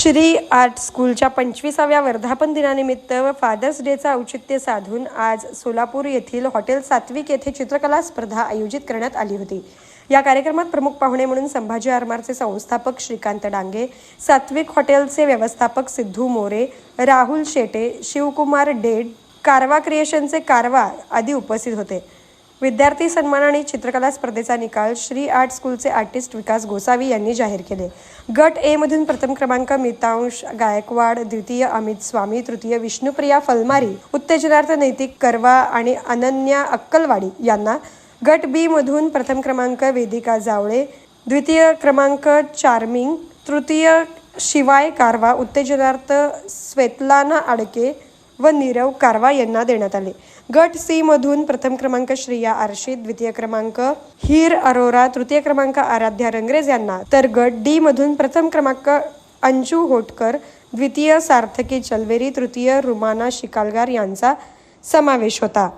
Shri art स्कूलच्या पंचवीसाव्या वर्धापन दिनानिमित्त व फादर्स डेचं औचित्य साधून आज सोलापूर येथील हॉटेल सात्विक येथे चित्रकला स्पर्धा आयोजित करण्यात आली होती. या कार्यक्रमात प्रमुख पाहुणे म्हणून संभाजी आरमारचे संस्थापक श्रीकांत डांगे सात्विक हॉटेलचे व्यवस्थापक सिद्धू मोरे राहुल शेटे शिवकुमार डेड कारवा क्रिएशनचे कारवा आदी उपस्थित होते. विद्यार्थी सन्मान आणि चित्रकला स्पर्धेचा निकाल श्री आर्ट स्कूलचे आर्टिस्ट विकास गोसावी यांनी जाहीर केले. गट ए मधून प्रथम क्रमांक मितांश गायकवाड द्वितीय अमित स्वामी तृतीय विष्णुप्रिया फलमारी उत्तेजनार्थ नैतिक करवा आणि अनन्या अक्कलवाडी यांना गट बी मधून प्रथम क्रमांक वेदिका जावळे द्वितीय क्रमांक चार्मिंग तृतीय शिवाय कारवा उत्तेजनार्थ स्वेतलाना आडके व नीरव कारवा यांना देण्यात आले. गट सी मधून प्रथम क्रमांक श्रेया आरशी द्वितीय क्रमांक हीर अरोरा तृतीय क्रमांक आराध्या रंगरेज यांना. तर गट डी मधून प्रथम क्रमांक अंजू होटकर द्वितीय सार्थकी चलवेरी तृतीय रुमाना शिकालगार यांचा समावेश होता.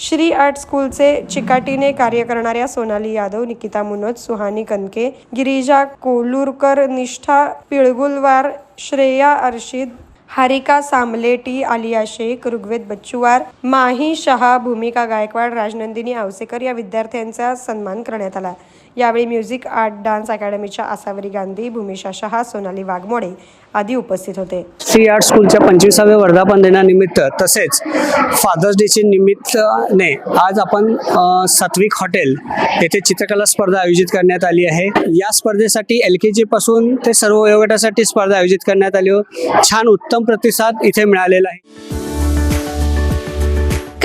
श्री आर्ट स्कूलचे चिकाटीने कार्य करणाऱ्या सोनाली यादव निकिता मुनोज सुहानी कनके गिरिजा कोलूरकर निष्ठा पिळगुलवार श्रेया अर्शिद हारिका सांबले टी आलिया शेख ऋग्वेद बच्चुवार माही शहा भूमिका गायकवाड राजनंदिनी आवसेकर या विद्यार्थ्यांचा सन्मान करण्यात आला. यावेळी म्युझिक आर्ट डान्स अकॅडमीच्या आसावरी गांधी भूमिशा शहा सोनाली वाघमोडे आदी उपस्थित होते. श्री आर्ट स्कूलच्या पंचवीसाव्या वर्धापन दिनानिमित्त तसेच फादर्स डेचे निमित्ताने आज आपण सात्विक हॉटेल येथे चित्रकला स्पर्धा आयोजित करण्यात आली आहे. या स्पर्धेसाठी एल के जीपासून ते सर्व वयोगटासाठी स्पर्धा आयोजित करण्यात आली छान उत्तम प्रतिसाद इथे मिळालेला आहे.